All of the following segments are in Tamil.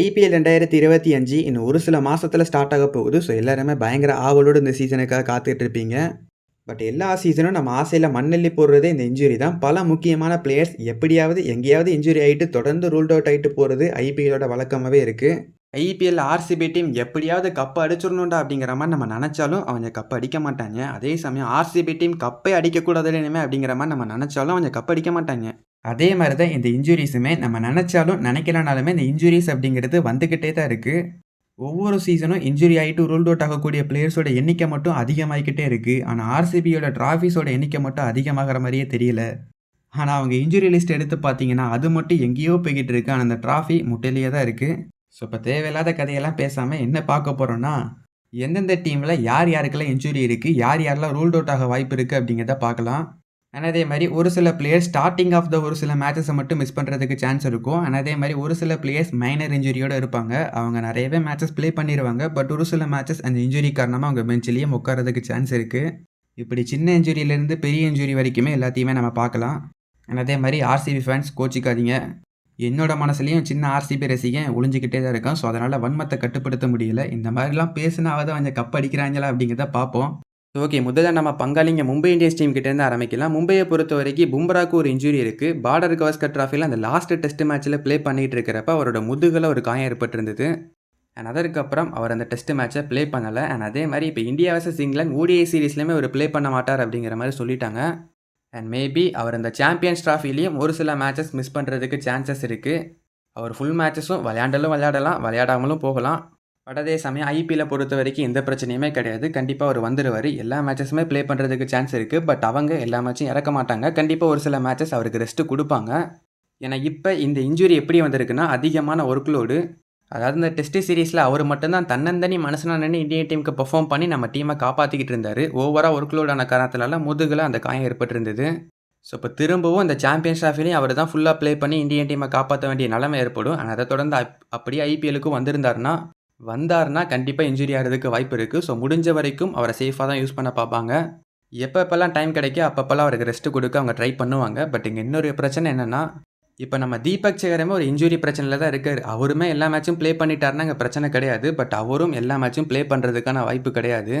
ஐபிஎல் ரெண்டாயிரத்தி இருபத்தி அஞ்சு இன்னும் ஒரு சில மாதத்தில் ஸ்டார்ட் ஆக போகுது. ஸோ எல்லாருமே பயங்கர ஆவலோடு இந்த சீசனுக்காக காத்துட்ருப்பீங்க பட் எல்லா சீசனும் நம்ம ஆசையில் மண்ணெல்லி போடுறதே இந்த இன்ஜுரி தான். பல முக்கியமான பிளேயர்ஸ் எப்படியாவது எங்கேயாவது இன்ஜுரி ஆகிட்டு தொடர்ந்து ரூல்ட் அவுட் ஆகிட்டு போகிறது ஐபிஎலோட வழக்கமாகவே இருக்குது ஐபிஎல் ஆர்சிபி டீம் எப்படியாவது கப்பை அடிச்சிடணும்டா அப்படிங்கிற மாதிரி நம்ம நினச்சாலும் அவங்க கப்பை அடிக்க மாட்டாங்க. அதே சமயம் ஆர்சிபி டீம் கப்பை அடிக்கக்கூடாது இனிமேல் அப்படிங்கிற மாதிரி நம்ம நினச்சாலும் அவங்க கப் அடிக்க மாட்டாங்க. அதே மாதிரி தான் இந்த இன்ஜுரிஸுமே நம்ம நினச்சாலும் நினைக்கலனாலுமே இந்த இன்ஜுரிஸ் அப்படிங்கிறது வந்துக்கிட்டே தான் இருக்குது ஒவ்வொரு சீசனும் இன்ஜுரி ஆகிட்டு ரூல்ட் அவுட் ஆகக்கூடிய பிளேயர்ஸோட எண்ணிக்கை மட்டும் அதிகமாகிக்கிட்டே இருக்குது ஆனால் ஆர்சிபியோட ட்ராஃபிஸோட எண்ணிக்கை மட்டும் அதிகமாகிற மாதிரியே தெரியல. ஆனால் அவங்க இன்ஜுரி லிஸ்ட் எடுத்து பார்த்தீங்கன்னா அது மட்டும் எங்கேயோ போய்கிட்டு இருக்கு. ஆனால் அந்த ட்ராஃபி முட்டையிலேயே தான் இருக்குது ஸோ இப்போ தேவையில்லாத கதையெல்லாம் பேசாமல் என்ன பார்க்க போகிறோன்னா எந்தெந்த டீமில் யார் யாருக்கெல்லாம் இன்ஜுரி இருக்குது யார் யாரெல்லாம் ரூல்ட் அவுட் ஆக வாய்ப்பு இருக்குது அப்படிங்கிறத பார்க்கலாம். அண்ட் அதே மாதிரி ஒரு சில பிளேயர்ஸ் ஸ்டார்டிங் ஆஃப் த ஒரு சில மேட்சஸை மட்டும் மிஸ் பண்ணுறதுக்கு சான்ஸ் இருக்கும். அண்ட் அதே மாதிரி ஒரு சில பிளேயர்ஸ் மைனர் இன்ஜுரியோடு இருப்பாங்க. அவங்க நிறையவே மேட்சஸ் ப்ளே பண்ணிடுவாங்க பட் ஒரு சில மேட்சஸ் அந்த இன்ஜுரி காரணமாக அவங்க பெஞ்சிலேயே உட்காரதுக்கு சான்ஸ் இருக்குது இப்படி சின்ன இன்ஜுரியிலேருந்து பெரிய இன்ஜுரி வரைக்குமே எல்லாத்தையுமே நம்ம பார்க்கலாம். அண்ட் அதே மாதிரி ஆர்சிபி ஃபேன்ஸ் கோச்சிக்காதீங்க. என்னோட மனசுலையும் சின்ன ஆர்சிபி ரசிகன் ஒளிஞ்சிக்கிட்டே தான் இருக்கான். ஸோ அதனால் வன்மத்தை கட்டுப்படுத்த முடியல. இந்த மாதிரிலாம் பேசினாவது அவங்க கப் அடிக்கிறாங்களா அப்படிங்கிறத பார்ப்போம். ஓகே முதல்ல நம்ம பங்காளிங்க மும்பை இந்தியன்ஸ் டீம் கிட்டேருந்து ஆரம்பிக்கலாம். மும்பையை பொறுத்த வரைக்கும் பும்ராக்கு ஒரு இன்ஜுரி இருக்குது பார்டர் கவஸ்கர் ட்ராஃபியில் அந்த லாஸ்ட் டெஸ்ட் மேட்ச்சில் ப்ளே பண்ணிகிட்டு இருக்கிறப்ப அவரோட முதுகில் ஒரு காயம் ஏற்பட்டிருந்தது. அண்ட் அதற்கப்புறம் அவர் அந்த டெஸ்ட் மேட்ச்சை ப்ளே பண்ணலை. அண்ட் அதே மாதிரி இப்போ இந்தியா வர்சஸ் இங்கிலாந்து ஓடிஐ சீரீஸ்லேயுமே அவர் ப்ளே பண்ண மாட்டார் அப்படிங்கிற மாதிரி சொல்லிட்டாங்க. அண்ட் மேபி அவர் அந்த சாம்பியன்ஸ் ட்ராஃபிலையும் ஒரு சில மேட்சஸ் மிஸ் பண்ணுறதுக்கு சான்சஸ் இருக்குது அவர் ஃபுல் மேட்சஸும் விளையாண்டலும் விளையாடலாம் விளையாடாமலும் போகலாம். பட் அதே சமயம் ஐபிஎல்லை பொறுத்த வரைக்கும் எந்த பிரச்சனையுமே கிடையாது. கண்டிப்பாக அவர் வந்துடுவார் எல்லா மேட்சஸுமே ப்ளே பண்ணுறதுக்கு சான்ஸ் இருக்குது பட் அவங்க எல்லா மேட்சும் இறக்க மாட்டாங்க. கண்டிப்பாக ஒரு சில மேட்சஸ் அவருக்கு ரெஸ்ட்டு கொடுப்பாங்க. ஏன்னா இப்போ இந்த இன்ஜுரி எப்படி வந்திருக்குன்னா அதிகமான ஒர்க் லோடு அதாவது இந்த டெஸ்ட் சீரீஸில் அவர் மட்டும்தான் தன்னந்தனி மனசுனா நின்று இந்தியன் டீமுக்கு பெர்ஃபார்ம் பண்ணி நம்ம டீமை காப்பாற்றிக்கிட்டு இருந்தார். ஓவராக ஒர்க் லோடான காரணத்தினால முதுகில் அந்த காயம் ஏற்பட்டிருந்தது. ஸோ இப்போ திரும்பவும் இந்த சாம்பியன்ஸ் ட்ராஃபிலையும் அவர் தான் ஃபுல்லாக ப்ளே பண்ணி இந்தியன் டீமை காப்பாற்ற வேண்டிய நிலைமை ஏற்படும். ஆனால் அதை தொடர்ந்து அப் அப்படியே ஐபிஎலுக்கும் வந்திருந்தாருன்னா வந்தார்னா கண்டிப்பாக இன்ஜுரி ஆகிறதுக்கு வாய்ப்பு இருக்குது ஸோ முடிஞ்ச வரைக்கும் அவரை சேஃபாக தான் யூஸ் பண்ண பார்ப்பாங்க. எப்பப்பெல்லாம் டைம் கிடைக்க அப்பப்பெல்லாம் அவருக்கு ரெஸ்ட் கொடுக்க அவங்க ட்ரை பண்ணுவாங்க. பட் இங்கே இன்னொரு பிரச்சனை என்னென்னா இப்போ நம்ம தீபக் சேகரமே ஒரு இன்ஜுரி பிரச்சனையில் தான் இருக்கார். அவருமே எல்லா மேட்சும் ப்ளே பண்ணிட்டாருன்னா அங்கே பிரச்சனை கிடையாது. பட் அவரும் எல்லா மேட்சும் ப்ளே பண்ணுறதுக்கான வாய்ப்பு கிடையாது.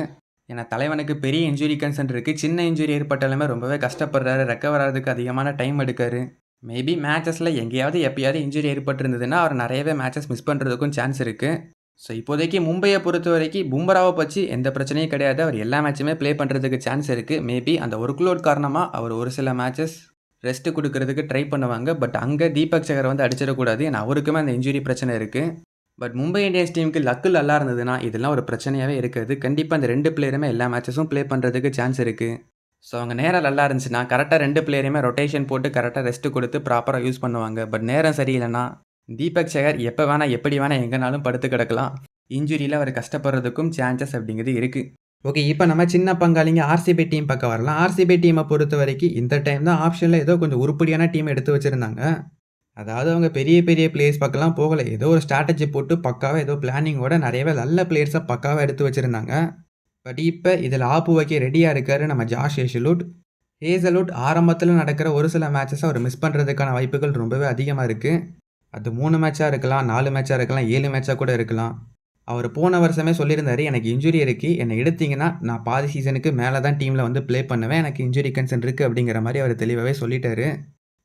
ஏன்னா தலைவனுக்கு பெரிய இன்ஜுரி கன்சென்ட் இருக்குது சின்ன இன்ஜுரி ஏற்பட்டாலுமே ரொம்பவே கஷ்டப்படுறாரு. ரெக்கவர் ஆகிறதுக்கு அதிகமான டைம் எடுக்காரு. மேபி மேட்சஸில் எங்கேயாவது எப்பயாவது இன்ஜுரி ஏற்பட்டிருந்ததுன்னா அவர் நிறையவே மேட்சஸ் மிஸ் பண்ணுறதுக்கும் சான்ஸ் இருக்குது ஸோ இப்போதைக்கு மும்பையை பொறுத்த வரைக்கும் பும்ராவை பற்றி எந்த பிரச்சனையும் கிடையாது. அவர் எல்லா மேட்சுமே ப்ளே பண்ணுறதுக்கு சான்ஸ் இருக்குது மேபி அந்த ஒர்க் லோட் காரணமாக அவர் ஒரு சில மேட்சஸ் ரெஸ்ட் கொடுக்கறதுக்கு ட்ரை பண்ணுவாங்க. பட் அங்கே தீபக் சகர் வந்து அடிச்சிடக்கூடாது. ஏன்னா அவருக்குமே அந்த இன்ஜுரி பிரச்சனை இருக்குது பட் மும்பை இந்தியன்ஸ் டீமுக்கு லக்கு நல்லா இருந்ததுன்னா இதெல்லாம் ஒரு பிரச்சனையாகவே இருக்குது. கண்டிப்பாக அந்த ரெண்டு பிளேயருமே எல்லா மேட்சஸும் ப்ளே பண்ணுறதுக்கு சான்ஸ் இருக்குது ஸோ அவங்க நேரம் நல்லா இருந்துச்சுன்னா கரெக்டாக ரெண்டு பிளேயருமே ரொட்டேஷன் போட்டு கரெக்டாக ரெஸ்ட் கொடுத்து ப்ராப்பராக யூஸ் பண்ணுவாங்க. பட் நேரம் சரியில்லைன்னா தீபக் சேகர் எப்போ வேணால் எப்படி வேணால் எங்கேனாலும் படுத்து கிடக்கலாம். இன்ஜுரியில் அவர் கஷ்டப்படுறதுக்கும் சான்சஸ் அப்படிங்கிறது இருக்குது ஓகே இப்போ நம்ம சின்ன பங்காளிங்க ஆர்சிபி டீம் பக்கம் வரலாம். ஆர்சிபி டீமை பொறுத்த வரைக்கும் இந்த டைம் தான் ஆப்ஷனில் ஏதோ கொஞ்சம் உருப்படியான டீம் எடுத்து வச்சுருந்தாங்க. அதாவது அவங்க பெரிய பெரிய பிளேயர்ஸ் பக்கம்லாம் போகலை. ஏதோ ஒரு ஸ்ட்ராட்டஜி போட்டு பக்காவாக ஏதோ பிளானிங்கோட நிறையவே நல்ல பிளேயர்ஸை பக்காவாக எடுத்து வச்சுருந்தாங்க. பட் இப்போ இதில் ஆப்பு வைக்க ரெடியாக இருக்காரு நம்ம ஜாஷ் ஏஷலூட். ஹேசலூட் ஆரம்பத்தில் நடக்கிற ஒரு சில மேட்சஸை அவர் மிஸ் பண்ணுறதுக்கான வாய்ப்புகள் ரொம்பவே அதிகமாக இருக்குது அது மூணு மேட்சாக இருக்கலாம் நாலு மேட்சாக இருக்கலாம் ஏழு மேட்சாக கூட இருக்கலாம். அவர் போன வருஷமே சொல்லியிருந்தார் எனக்கு இன்ஜுரி இருக்குது என்னை எடுத்தீங்கன்னா நான் பாதி சீசனுக்கு மேலே தான் டீமில் வந்து ப்ளே பண்ணுவேன் எனக்கு இன்ஜுரி கன்சர்ன் இருக்குது அப்படிங்கிற மாதிரி அவர் தெளிவாகவே சொல்லிட்டாரு.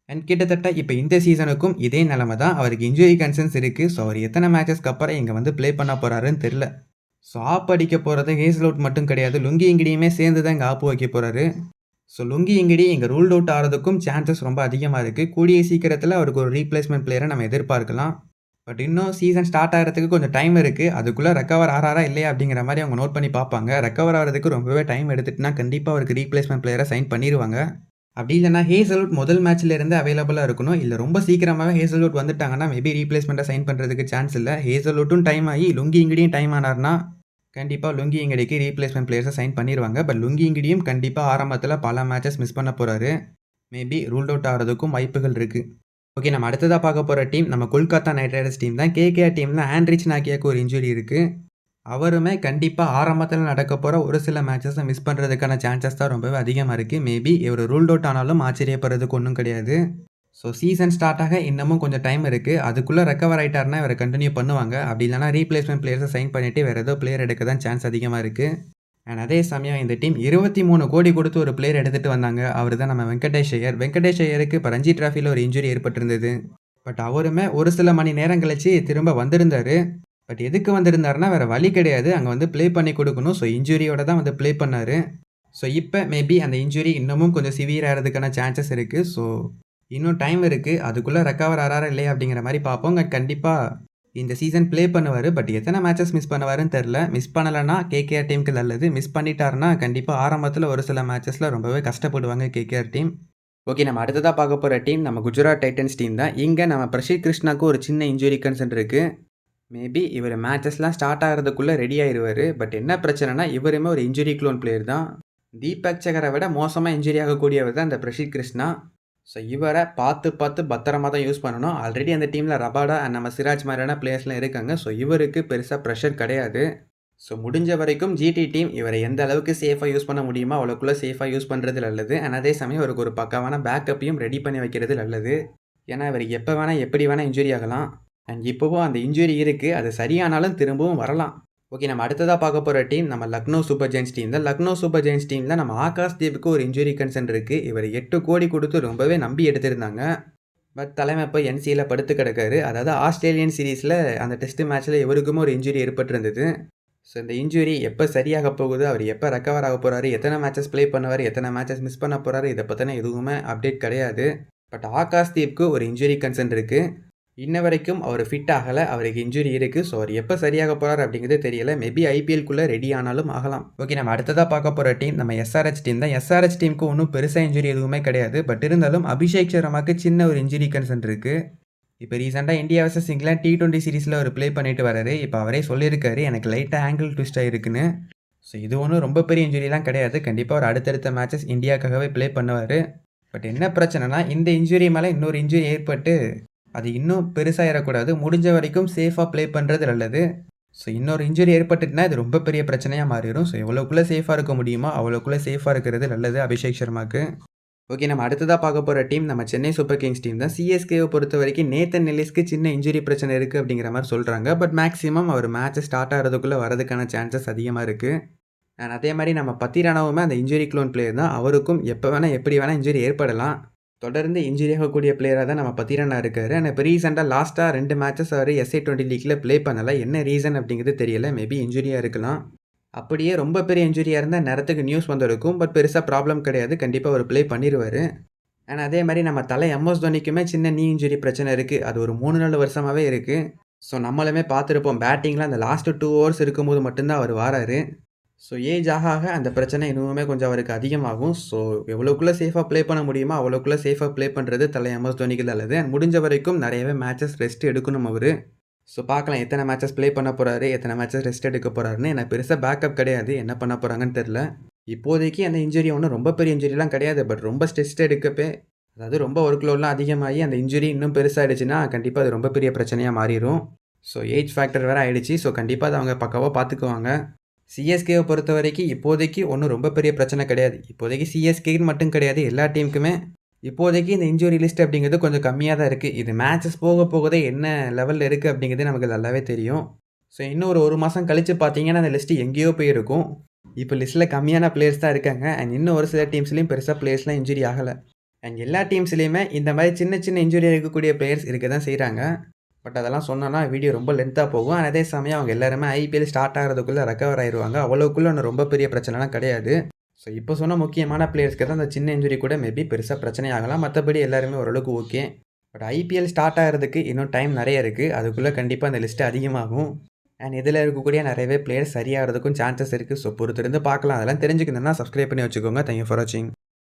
அண்ட் கிட்டத்தட்ட இப்போ இந்த சீசனுக்கும் இதே நிலமை தான் அவருக்கு இன்ஜுரி கன்சர்ன்ஸ் இருக்குது ஸோ அவர் எத்தனை மேட்சஸ்க்கு அப்புறம் இங்கே வந்து ப்ளே பண்ண போகிறாருன்னு தெரில ஸோ ஆப் அடிக்க போகிறது ஹேஸ்லவுட் மட்டும் கிடையாது லுங்கி இங்கிடியுமே சேர்ந்து தான் இங்கே ஆப்பு வைக்க போகிறாரு ஸோ லுங்கி இங்கிடி இங்கே ரூல்ட் அவுட் ஆகிறதுக்கும் சான்சஸ் ரொம்ப அதிகமாக இருக்குது கூடிய சீக்கிரத்தில் அவருக்கு ஒரு ரீப்ளேஸ்மெண்ட் பிளேயரை நம்ம எதிர்பார்க்கலாம். பட் இன்னும் சீசன் ஸ்டார்ட் ஆகிறதுக்கு கொஞ்சம் டைம் இருக்குது அதுக்குள்ளே ரெக்கவர் ஆறாரா இல்லையா அப்படிங்கிற மாதிரி அவங்க நோட் பண்ணி பார்ப்பாங்க. ரெக்கவர் ஆகிறதுக்கு ரொம்பவே டைம் எடுத்துட்டுனா கண்டிப்பாக அவருக்கு ரீப்ளேஸ்மெண்ட் பிளேயரை சைன் பண்ணிடுவாங்க அப்படி இல்லைனா ஹேசல்வுட் முதல் மேட்ச்லேருந்து அவைலபிளாக இருக்கணும். இல்லை ரொம்ப சீக்கிரமாகவே ஹேசல்வுட் வந்துட்டாங்கன்னா மேபி ரீப்ளேஸ்மெண்ட்டை சைன் பண்ணுறதுக்கு சான்ஸ் இல்லை. ஹேசல்வுட்டும் டைம் ஆகி லுங்கி இங்கிடியும் டைம் ஆனார்னா கண்டிப்பாக லுங்கி இங்கடிக்கு ரீப்ளேஸ்மெண்ட் பிளேயர்ஸை சைன் பண்ணிடுவாங்க பட் லுங்கி இங்கடியும் கண்டிப்பாக ஆரம்பத்தில் பல மேட்சஸ் மிஸ் பண்ண போகிறாரு மேபி ரூல்ட் அவுட் ஆகிறதுக்கும் வாய்ப்புகள் இருக்குது ஓகே நம்ம அடுத்ததாக பார்க்க போகிற டீம் நம்ம கொல்கத்தா நைட் ரைடர்ஸ் டீம் தான். கேகேஆர் டீமில் ஆண்ட்ரிச் நாக்கியாக்கு ஒரு இன்ஜுரி இருக்குது அவருமே கண்டிப்பாக ஆரம்பத்தில் நடக்க போகிற ஒரு சில மேட்சஸை மிஸ் பண்ணுறதுக்கான சான்சஸ் தான் ரொம்பவே அதிகமாக இருக்குது மேபி இவர் ரூல்ட் அவுட் ஆனாலும் ஆச்சரியப்படுறதுக்கு ஒன்றும் கிடையாது. ஸோ சீசன் ஸ்டார்ட் ஆக இன்னமும் கொஞ்சம் டைம் இருக்குது அதுக்குள்ளே ரெக்கவர் ஆகிட்டார்னா இவரை கண்டினியூ பண்ணுவாங்க. அப்படி இல்லைனா ரீப்ளேஸ்மெண்ட் பிளேயர்ஸை சைன் பண்ணிவிட்டு வேறு ஏதோ பிளேயர் எடுக்க தான் சான்ஸ் அதிகமாக இருக்குது அண்ட் அதே சமயம் இந்த டீம் இருபத்தி மூணு கோடி கொடுத்து ஒரு பிளேயர் எடுத்துகிட்டு வந்தாங்க. அவர் தான் நம்ம வெங்கடேஷ் ஐயர். வெங்கடேஷ் ஐயருக்கு இப்போ ரஞ்சி டிராஃபியில் ஒரு இன்ஜுரி ஏற்பட்டிருந்தது. பட் அவருமே ஒரு சில மணி நேரம் கழிச்சு திரும்ப வந்திருந்தார். பட் எதுக்கு வந்திருந்தாருன்னா வேறு வழி கிடையாது. அங்கே வந்து ப்ளே பண்ணி கொடுக்கணும். ஸோ இன்ஜுரியோட தான் வந்து ப்ளே பண்ணார். ஸோ இப்போ மேபி அந்த இன்ஜுரி இன்னமும் கொஞ்சம் சிவியர் ஆகிறதுக்கான சான்சஸ் இருக்குது ஸோ இன்னும் டைம் இருக்குது அதுக்குள்ளே ரெக்கவர் ஆறாரா இல்லையா அப்படிங்கிற மாதிரி பார்ப்போம். கண்டிப்பாக இந்த சீசன் ப்ளே பண்ணுவார். பட் எத்தனை மேட்சஸ் மிஸ் பண்ணுவாருன்னு தெரில மிஸ் பண்ணலைன்னா கேகேஆர் டீமுக்கு நல்லது. மிஸ் பண்ணிட்டாருன்னா கண்டிப்பாக ஆரம்பத்தில் ஒரு சில மேட்சஸில் ரொம்பவே கஷ்டப்படுவாங்க கேகேஆர் டீம் ஓகே நம்ம அடுத்ததாக பார்க்க போகிற டீம் நம்ம குஜராத் டைட்டன்ஸ் டீம் தான். இங்கே நம்ம பிரஷித் கிருஷ்ணாக்கு ஒரு சின்ன இன்ஜுரி கன்சர்ன் இருக்குது மேபி இவர் மேட்சஸ்லாம் ஸ்டார்ட் ஆகிறதுக்குள்ளே ரெடி ஆயிடுவார் பட் என்ன பிரச்சனைனா இவருமே ஒரு இன்ஜுரி க்ளோன் பிளேயர் தான். தீபக் சகரை விட மோசமாக இன்ஜுரி ஆகக்கூடியவர் தான் இந்த பிரஷீத் கிருஷ்ணா. ஸோ இவரை பார்த்து பார்த்து பத்திரமா தான் யூஸ் பண்ணணும். ஆல்ரெடி அந்த டீமில் ரபாடா அண்ட் நம்ம சிராஜ் மாதிரியான பிளேயர்ஸ்லாம் இருக்காங்க. ஸோ இவருக்கு பெருசாக ப்ரெஷர் கிடையாது. ஸோ முடிஞ்ச வரைக்கும் ஜிடி டீம் இவரை எந்த அளவுக்கு சேஃபாக யூஸ் பண்ண முடியுமோ அவ்வளோக்குள்ளே சேஃபாக யூஸ் பண்ணுறது நல்லது. அண்ட் அதே சமயம் அவருக்கு ஒரு பக்காவான பேக்கப்பையும் ரெடி பண்ணி வைக்கிறது நல்லது. ஏன்னா இவர் எப்போ வேணால் எப்படி வேணால் இன்ஜுரி ஆகலாம். அண்ட் இப்போவும் அந்த இன்ஜுரி இருக்குது அது சரியானாலும் திரும்பவும் வரலாம். ஓகே நம்ம அடுத்ததாக பார்க்க போகிற டீம் நம்ம லக்னோ சூப்பர் ஜெயின்ஸ் டீம் தான் லக்னோ சூப்பர் ஜெயின்ஸ் டீமில் நம்ம ஆகாஷ் தீவுக்கு ஒரு இன்ஜுரி கன்சர்ன் இருக்குது இவர் எட்டு கோடி கொடுத்து ரொம்பவே நம்பி எடுத்திருந்தாங்க. பட் தலைமை இப்போ என்சியில் படுத்து கிடக்காரு. அதாவது ஆஸ்திரேலியன் சீரீஸில் அந்த டெஸ்ட் மேட்ச்சில் இவருக்குமே ஒரு இன்ஜுரி ஏற்பட்டிருந்தது. ஸோ இந்த இன்ஜுரி எப்போ சரியாக போகுது அவர் எப்போ ரெக்கவர் ஆக போகிறாரு எத்தனை மேட்சஸ் ப்ளே பண்ணுவார் எத்தனை மேட்சஸ் மிஸ் பண்ண போகிறாரு இதை பற்றின எதுவுமே அப்டேட் கிடையாது. பட் ஆகாஷ் தீப்க்கு ஒரு இன்ஜுரி கன்சர்ன் இருக்குது இன்ன வரைக்கும் அவர் ஃபிட் ஆகலை அவருக்கு இன்ஜுரி இருக்குது ஸோ அவர் எப்போ சரியாக போகிறார் அப்படிங்கிறது தெரியல. மேபி ஐபிஎல்குள்ளே ரெடி ஆனாலும் ஆகலாம். ஓகே நம்ம அடுத்ததாக பார்க்க போகிற டீம் நம்ம எஸ்ஆர்ஹெச் டீம் தான். எஸ்ஆர்ஹெச் டீமுக்கு ஒன்றும் பெருசாக இன்ஜுரி எதுவுமே கிடையாது. பட் இருந்தாலும் அபிஷேக் சர்மாக்கு சின்ன ஒரு இன்ஜுரி கன்சர்ன் இருக்குது இப்போ ரீசெண்டாக India versus England T twenty சீரிஸில் அவர் ப்ளே பண்ணிட்டு வராரு. இப்போ அவரே சொல்லியிருக்காரு எனக்கு லைட்டாக ஆங்கிள் ட்விஸ்ட் ஆகிருக்குன்னு ஸோ இது ஒன்றும் ரொம்ப பெரிய இன்ஜுரிலாம் கிடையாது. கண்டிப்பாக ஒரு அடுத்தடுத்த மேட்சஸ் இந்தியாவுக்காகவே ப்ளே பண்ணுவார். பட் என்ன பிரச்சனைனா இந்த இன்ஜுரி மேலே இன்னொரு இன்ஜுரி ஏற்பட்டு அது இன்னும் பெருசாகிடக்கூடாது முடிஞ்ச வரைக்கும் சேஃபாக ப்ளே பண்ணுறது நல்லது. ஸோ இன்னொரு இன்ஜுரி ஏற்பட்டுட்டுனா இது ரொம்ப பெரிய பிரச்சனையாக மாறிடும். ஸோ எவ்வளோக்குள்ளே சேஃபாக இருக்க முடியுமோ? அவ்வளோக்குள்ளே சேஃபாக இருக்கிறது நல்லது அபிஷேக் சர்மாக்கு. ஓகே நம்ம அடுத்ததாக பார்க்க போகிற டீம் நம்ம சென்னை சூப்பர் கிங்ஸ் டீம் தான். சிஎஸ்கேவை பொறுத்த வரைக்கும் நேத்தன் நெல்லிஸ்க்கு சின்ன இன்ஜுரி பிரச்சனை இருக்குது அப்படிங்கிற மாதிரி சொல்கிறாங்க பட் மேக்ஸிமம் அவர் மேட்ச்சை ஸ்டார்ட் ஆகிறதுக்குள்ளே வரதுக்கான சான்சஸ் அதிகமாக இருக்குது அண்ட் அதே மாதிரி நம்ம பத்திரானாவுமே அந்த இன்ஜுரி க்ளோன் பிளேயர் தான். அவருக்கும் எப்போ வேணால் எப்படி வேணால் இன்ஜுரி ஏற்படலாம். தொடர்ந்து இன்ஜுரி ஆகக்கூடிய பிளேயராக தான் நம்ம பத்திரனா இருக்காரு. ஆனால் இப்போ ரீசெண்டாக லாஸ்ட்டாக ரெண்டு மேட்சஸ் அவர் எஸ்ஐ டுவெண்ட்டி லீக்கில் ப்ளே பண்ணலை. என்ன ரீசன் அப்படிங்கிறது தெரியல. மேபி இன்ஜுரியாக இருக்கலாம். அப்படியே ரொம்ப பெரிய இன்ஜுரியாக இருந்தால் நேரத்துக்கு நியூஸ் வந்திருக்கும். பட் பெருசாக ப்ராப்ளம் கிடையாது. கண்டிப்பாக அவர் ப்ளே பண்ணிடுவார் ஆனால் அதே மாதிரி நம்ம தலை எம்எஸ் தோனிக்குமே சின்ன நீ இன்ஜுரி பிரச்சனை இருக்குது அது ஒரு மூணு நாலு வருஷமாகவே இருக்குது ஸோ நம்மளுமே பார்த்துருப்போம். பேட்டிங்கில் அந்த லாஸ்ட்டு டூ ஹவர்ஸ் இருக்கும்போது மட்டும்தான் அவர் வராரு. ஸோ ஏஜ் ஆக ஆக அந்த பிரச்சனை இன்னுமே கொஞ்சம் அவருக்கு அதிகமாகும். ஸோ எவ்வளோக்குள்ளே சேஃபாக ப்ளே பண்ண முடியுமோ அவ்வளோக்குள்ளே சேஃபாக ப்ளே பண்ணுறது தலை எம்எஸ் தோனிக்கு நல்லது. அண்ட் முடிஞ்ச வரைக்கும் நிறையவே மேட்சஸ் ரெஸ்ட் எடுக்கணும் அவர். ஸோ பார்க்கலாம் எத்தனை மேட்சஸ் ப்ளே பண்ண போகிறாரு எத்தனை மேட்சஸ் ரெஸ்ட் எடுக்க போகிறாருன்னு எனக்கு பெருசாக பேக்கப் கிடையாது. என்ன பண்ண போகிறாங்கன்னு தெரில இப்போதைக்கு அந்த இன்ஜுரி ஒன்றும் ரொம்ப பெரிய இன்ஜுரிலாம் கிடையாது. பட் ரொம்ப ஸ்ட்ரெஸ்ட் எடுக்கப்பே அதாவது ரொம்ப ஒர்க் லோட்லாம் அதிகமாகி அந்த இன்ஜுரி இன்னும் பெருசாகிடுச்சுன்னா கண்டிப்பாக அது ரொம்ப பெரிய பிரச்சனையாக மாறிடும் ஸோ ஏஜ் ஃபேக்டர் வேறு ஆகிடுச்சு ஸோ கண்டிப்பாக அதை அவங்க பக்காவாக பார்த்துக்குவாங்க. சிஎஸ்கேவை பொறுத்த வரைக்கும் இப்போதைக்கு ஒன்றும் ரொம்ப பெரிய பிரச்சனை கிடையாது. இப்போதைக்கு சிஎஸ்கேன்னு மட்டும் கிடையாது எல்லா டீமுக்குமே. இப்போதைக்கு இந்த இன்ஜுரி லிஸ்ட் அப்படிங்கிறது கொஞ்சம் கம்மியாக தான் இருக்குது இது மேட்சஸ் போக போகதே என்ன லெவலில் இருக்குது அப்படிங்கிறது நமக்கு நல்லாவே தெரியும். ஸோ இன்னும் ஒரு ஒரு மாதம் கழித்து பார்த்தீங்கன்னா அந்த லிஸ்ட்டு எங்கேயோ போயிருக்கும். இப்போ லிஸ்ட்டில் கம்மியான பிளேயர்ஸ் தான் இருக்காங்க. அண்ட் இன்னும் ஒரு சில டீம்ஸ்லேயும் பெருசாக பிளேயர்ஸ்லாம் இன்ஜுரி ஆகலை. அண்ட் எல்லா டீம்ஸ்லேயுமே இந்த மாதிரி சின்ன சின்ன இன்ஜுரி இருக்கக்கூடிய பிளேயர்ஸ் இருக்க தான் செய்கிறாங்க பட் அதெல்லாம் சொன்னோன்னா வீடியோ ரொம்ப லென்த்தாக போகும். அதே சமயம் அவங்க எல்லாருமே ஐபிஎல் ஸ்டார்ட் ஆகிறதுக்குள்ளே ரெக்கவர் ஆயிடுவாங்க அவ்வளோக்குள்ளே ஒன்று ரொம்ப பெரிய பிரச்சனைலாம் கிடையாது. ஸோ இப்போ சொன்ன முக்கியமான பிளேயர்ஸ்க்கு தான் அந்த சின்ன இன்ஜுரி கூட மேபி பெருசாக பிரச்சனை ஆகலாம். மற்றபடி எல்லாருமே ஓரளவுக்கு ஓகே பட் ஐபிஎல் ஸ்டார்ட் ஆகிறதுக்கு இன்னும் டைம் நிறைய இருக்குது அதுக்குள்ளே கண்டிப்பாக அந்த லிஸ்ட்டு அதிகமாகும். அண்ட் இதில் இருக்கக்கூடிய நிறையவே பிளேயர்ஸ் சரியாகிறதுக்கும் சான்சஸ் இருக்குது ஸோ பொறுத்திருந்து பார்க்கலாம். அதெல்லாம் தெரிஞ்சுக்கணுன்னா சப்ஸ்கிரைப் பண்ணி வச்சுக்கோங்க. தேங்க்யூ ஃபார் வாட்சிங்